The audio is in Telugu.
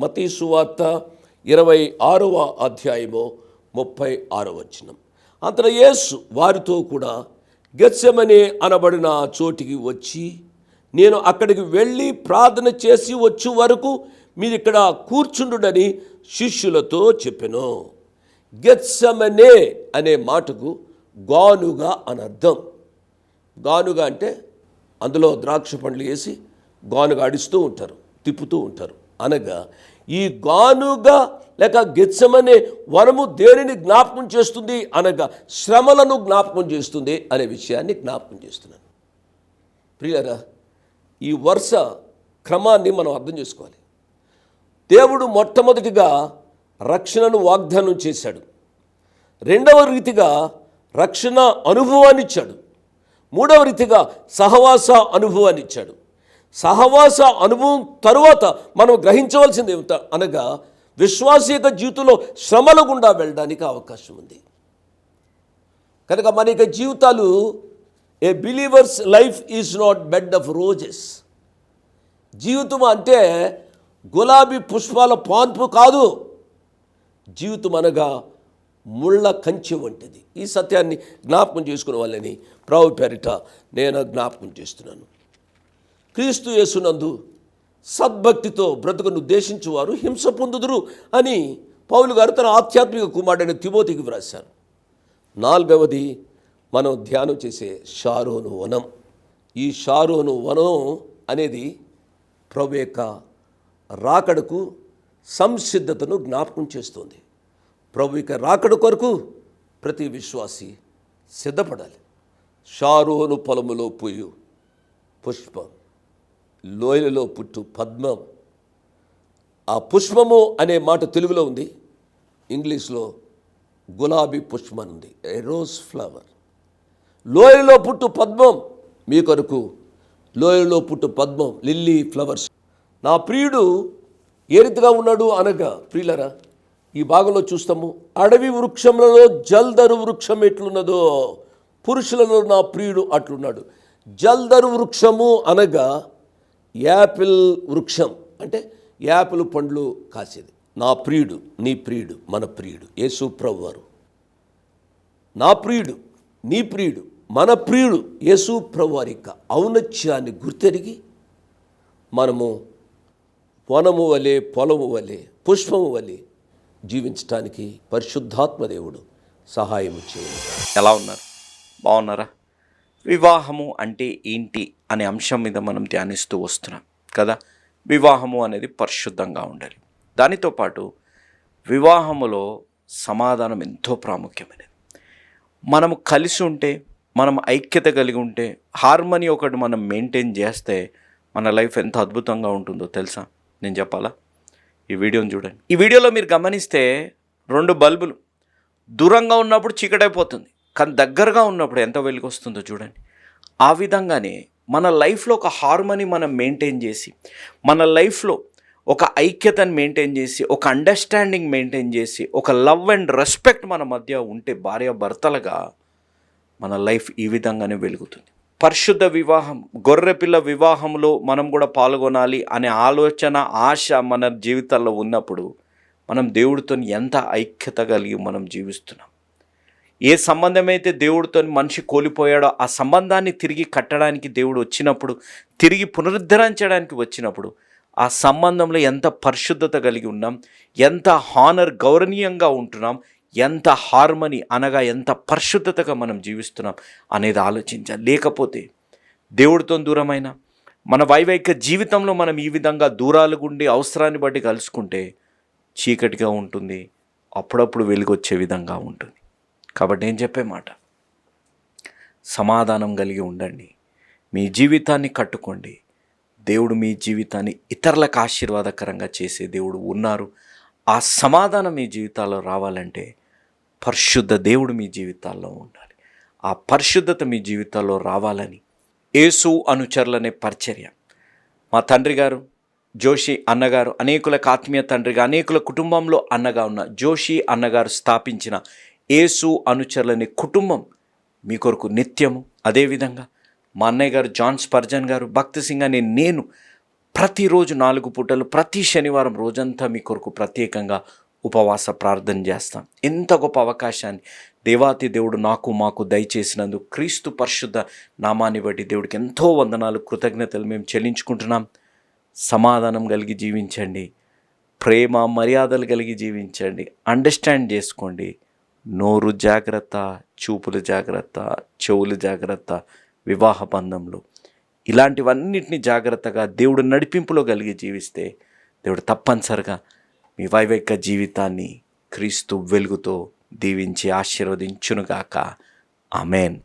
మతీ సువార్త ఇరవై ఆరవ అధ్యాయము ముప్పై ఆరవ వచనం. అంతట యేసు వారితో కూడా గెత్సెమనే అనబడిన చోటికి వచ్చి నేను అక్కడికి వెళ్ళి ప్రార్థన చేసి వచ్చు వరకు మీరు ఇక్కడ కూర్చుండుడని శిష్యులతో చెప్పెను. గెత్సమనే అనే మాటకు గానుగా అని అర్థం గానుగా అంటే అందులో ద్రాక్ష పండ్లు వేసి గానుగా ఆడిస్తూ ఉంటారు తిప్పుతూ ఉంటారు. అనగా ఈ గానుగా లేక గెచ్చమనే వనము దేనిని జ్ఞాపకం చేస్తుంది అనగా శ్రమలను జ్ఞాపకం చేస్తుంది అనే విషయాన్ని జ్ఞాపకం చేస్తున్నాను. ప్రియరా ఈ వరుస క్రమాన్ని మనం అర్థం చేసుకోవాలి. దేవుడు మొట్టమొదటిగా రక్షణను వాగ్దానం చేశాడు. రెండవ రీతిగా రక్షణ అనుభవాన్ని ఇచ్చాడు. మూడవ రీతిగా సహవాస అనుభవాన్ని ఇచ్చాడు. సహవాస అనుభవం తరువాత మనం గ్రహించవలసింది ఏమిట? అనగా విశ్వాస జీవితంలో శ్రమల గుండా వెళ్ళడానికి అవకాశం ఉంది. కనుక మన యొక్క జీవితాలు a believer's life is not bed of roses జీవితం అంటే గులాబీ పుష్పాల పాన్పు కాదు. జీవితం అనగా ముళ్ళ కంచె వంటిది. ఈ సత్యాన్ని జ్ఞాపకం చేసుకునే వాళ్ళని ప్రావు పేరిట నేను జ్ఞాపకం చేస్తున్నాను. క్రీస్తు యేసునందు సద్భక్తితో బ్రతుకును ఉద్దేశించువారు హింస పొందుదురు అని పౌలు గారు తన ఆధ్యాత్మిక కుమారుడైన తిమోతికి వ్రాశారు. నాలుగవది మనం ధ్యానం చేసే షారోను వనం. ఈ షారోను వనం అనేది ప్రభు యొక్క రాకడకు సంసిద్ధతను జ్ఞాపకం చేస్తుంది. ప్రభు యొక్క రాకడ కొరకు ప్రతి విశ్వాసి సిద్ధపడాలి. షారోను పొలములో పుయ్యు పుష్పం. లోయలలో పుట్టు పద్మం. ఆ పుష్పము అనే మాట తెలుగులో ఉంది. ఇంగ్లీష్లో గులాబీ పుష్పం అని ఉంది. రోజ్ ఫ్లవర్ లోయలో పుట్టు పద్మం. మీ కొరకు లోయలో పుట్టు పద్మం లిల్లీ ఫ్లవర్స్. నా ప్రియుడు ఏ రీతిగా ఉన్నాడు అనగా ప్రియులరా ఈ భాగంలో చూస్తాము. అడవి వృక్షములలో జల్దరు వృక్షం ఎట్లున్నదో పురుషులలో నా ప్రియుడు అట్లున్నాడు. జల్దరు వృక్షము అనగా యాపిల్ వృక్షం అంటే యాపిల్ పండ్లు కాసేది. నా ప్రియుడు నీ ప్రియుడు మన ప్రియుడు యేసు ప్రభు వారు. నా ప్రియుడు నీ ప్రియుడు మన ప్రియుడు యేసు ప్రభు వారి యొక్క ఔన్నత్యాన్ని గుర్తెరిగి మనము వనము వలె పొలము వలె పుష్పము వలె జీవించటానికి పరిశుద్ధాత్మ దేవుడు సహాయం చేయండి ఎలా ఉన్నారు? బాగున్నారా? వివాహము అంటే ఏంటి అనే అంశం మీద మనం ధ్యానిస్తూ వస్తున్నాం కదా? వివాహము అనేది పరిశుద్ధంగా ఉండాలి. దానితో పాటు వివాహములో సమాధానం ఎంతో ప్రాముఖ్యమైనది. మనము కలిసి ఉంటే మనం ఐక్యత కలిగి ఉంటే హార్మనీ ఒకటి మనం మెయింటైన్ చేస్తే మన లైఫ్ ఎంత అద్భుతంగా ఉంటుందో తెలుసా? నేను చెప్పాలా? ఈ వీడియోని చూడండి. ఈ వీడియోలో మీరు గమనిస్తే రెండు బల్బులు దూరంగా ఉన్నప్పుడు చీకటైపోతుంది. కానీ దగ్గరగా ఉన్నప్పుడు ఎంత వెలుగు వస్తుందో చూడండి. ఆ విధంగానే మన లైఫ్లో ఒక హార్మనీ మనం మెయింటైన్ చేసి మన లైఫ్లో ఒక ఐక్యతను మెయింటైన్ చేసి ఒక అండర్స్టాండింగ్ మెయింటైన్ చేసి ఒక లవ్ అండ్ రెస్పెక్ట్ మన మధ్య ఉంటే భార్య భర్తలుగా మన లైఫ్ ఈ విధంగానే వెలుగుతుంది. పరిశుద్ధ వివాహం గొర్రెపిల్ల వివాహంలో మనం కూడా పాల్గొనాలి అనే ఆలోచన ఆశ మన జీవితాల్లో ఉన్నప్పుడు మనం దేవుడితో ఎంత ఐక్యత కలిగి మనం జీవిస్తున్నాం? ఏ సంబంధమైతే దేవుడితో మనిషి కోల్పోయాడో ఆ సంబంధాన్ని తిరిగి కట్టడానికి దేవుడు వచ్చినప్పుడు తిరిగి పునరుద్ధరించడానికి వచ్చినప్పుడు ఆ సంబంధంలో ఎంత పరిశుద్ధత కలిగి ఉన్నాం ఎంత హానర్ గౌరవనీయంగా ఉంటున్నాం ఎంత హార్మనీ అనగా ఎంత పరిశుద్ధతగా మనం జీవిస్తున్నాం అనేది ఆలోచించాలి. లేకపోతే దేవుడితో దూరమైన మన వైవాహిక జీవితంలో మనం ఈ విధంగా దూరాలు గుండి అవసరాన్ని బట్టి కలుసుకుంటే చీకటిగా ఉంటుంది అప్పుడప్పుడు వెలుగొచ్చే విధంగా ఉంటుంది. కాబట్టి నేను చెప్పే మాట. సమాధానం కలిగి ఉండండి. మీ జీవితాన్ని కట్టుకోండి. దేవుడు మీ జీవితాన్ని ఇతరులకు ఆశీర్వాదకరంగా చేసే దేవుడు ఉన్నారు. ఆ సమాధానం మీ జీవితాల్లో రావాలంటే పరిశుద్ధ దేవుడు మీ జీవితాల్లో ఉండాలి. ఆ పరిశుద్ధత మీ జీవితాల్లో రావాలని యేసు అనుచరులనే పరిచర్య. మా తండ్రి గారు జోషి అన్నగారు అనేకులకు ఆత్మీయ తండ్రిగా అనేకుల కుటుంబంలో అన్నగా ఉన్న జోషి అన్నగారు స్థాపించిన యేసు అనుచరులనే కుటుంబం మీ కొరకు నిత్యము. అదేవిధంగా మా అన్నయ్య గారు జాన్ స్పర్జన్ గారు భక్తి సింగ్ అనే నేను ప్రతిరోజు నాలుగు పూటలు ప్రతి శనివారం రోజంతా మీ కొరకు ప్రత్యేకంగా ఉపవాస ప్రార్థన చేస్తాం. ఎంత గొప్ప అవకాశాన్ని దేవాతి దేవుడు నాకు మాకు దయచేసినందుకు క్రీస్తు పరిశుద్ధ నామాన్ని బట్టి దేవుడికి ఎంతో వందనాలు కృతజ్ఞతలు మేము చెల్లించుకుంటున్నాం. సమాధానం కలిగి జీవించండి. ప్రేమ మర్యాదలు కలిగి జీవించండి. అండర్స్టాండ్ చేసుకోండి. నోరు జాగ్రత్త చూపులు జాగ్రత్త చెవులు జాగ్రత్త వివాహ బంధంలో. ఇలాంటివన్నిటిని జాగ్రత్తగా దేవుడు నడిపింపులో కలిగి జీవిస్తే దేవుడు తప్పనిసరిగా మీ వైవేక జీవితాన్ని క్రీస్తు వెలుగుతో దీవించి ఆశీర్వదించునుగాక. అమెన్